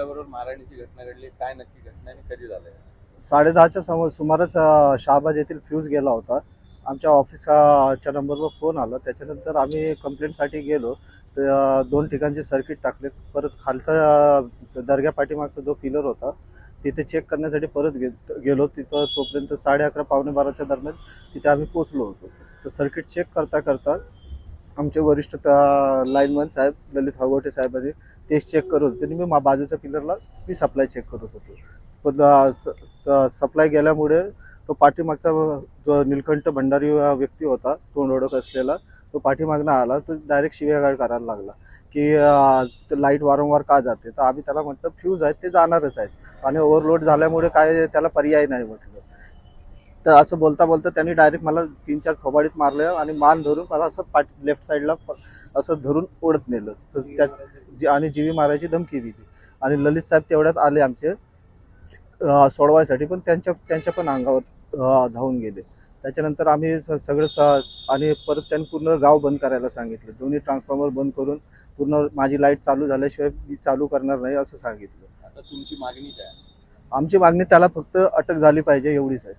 आपल्याबरोबर मारहाणीची घटना घडली काय नक्की घटना आणि कधी झालंय साडेदहाच्या समोर सुमारच अ, शहाबाज येथील फ्यूज गेला होता. आमच्या ऑफिसच्या नंबरवर फोन आला. त्याच्यानंतर आम्ही कंप्लेंटसाठी गेलो. तर दोन ठिकाणचे सर्किट टाकले. परत खालचा दर्ग्या पाठीमागचा जो फिलर होता तिथे चेक करण्यासाठी परत गे गेलो. तिथं तोपर्यंत साडे अकरा पावणे बाराच्या दरम्यान तिथे आम्ही पोचलो होतो. तर सर्किट चेक करता करता आमचे वरिष्ठ लाईनमन साहेब ललित हगवटे साहेबांनी ते चेक करत होते. आणि मी मा- बाजूच्या पिलरला मी सप्लाय चेक करत होतो. पण सप्लाय गेल्यामुळे तो पाठीमागचा जो निलकंठ भंडारी व्यक्ती होता तोंड ओळख असलेला तो पाठीमागनं आला तो डायरेक्ट शिव्यागाड करायला लागला की लाइट वारंवार का जाते? तर आम्ही त्याला म्हटलं फ्यूज आहेत ते जाणारच आहेत. आणि ओव्हरलोड झाल्यामुळे काय त्याला पर्याय नाही म्हटलं. तर असं बोलता बोलता त्यांनी डायरेक्ट मला तीन चार थोबाडीत मारलं आणि मान धरून मला असं पाठ लेफ्ट साईडला असं धरून ओढत नेलं. तर त्यात जी- आणि जीवी मारायची धमकी दिली. आणि ललित साहेब तेवढ्यात आले आमचे सोडवायसाठी पण त्यांच्या त्यांच्या पण अंगावर धावून गेले. त्याच्यानंतर आम्ही सगळं आणि परत त्यांनी पूर्ण गाव बंद करायला सांगितलं. दोन्ही ट्रान्सफॉर्मर बंद करून पूर्ण माझी लाइट चालू झाल्याशिवाय मी चालू करणार नाही असं सांगितलं. आता तुमची मागणी काय? आमची मागणी त्याला फक्त अटक झाली पाहिजे एवढीच आहे.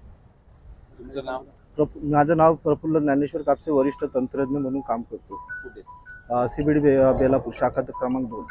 तुमचं नाव? प्रफ- माझं नाव प्रफुल्ल ज्ञानेश्वर कापसे वरिष्ठ तंत्रज्ञ म्हणून काम करतो. कुठे? सीबीडी बेलापूर शाखा क्रमांक दोन.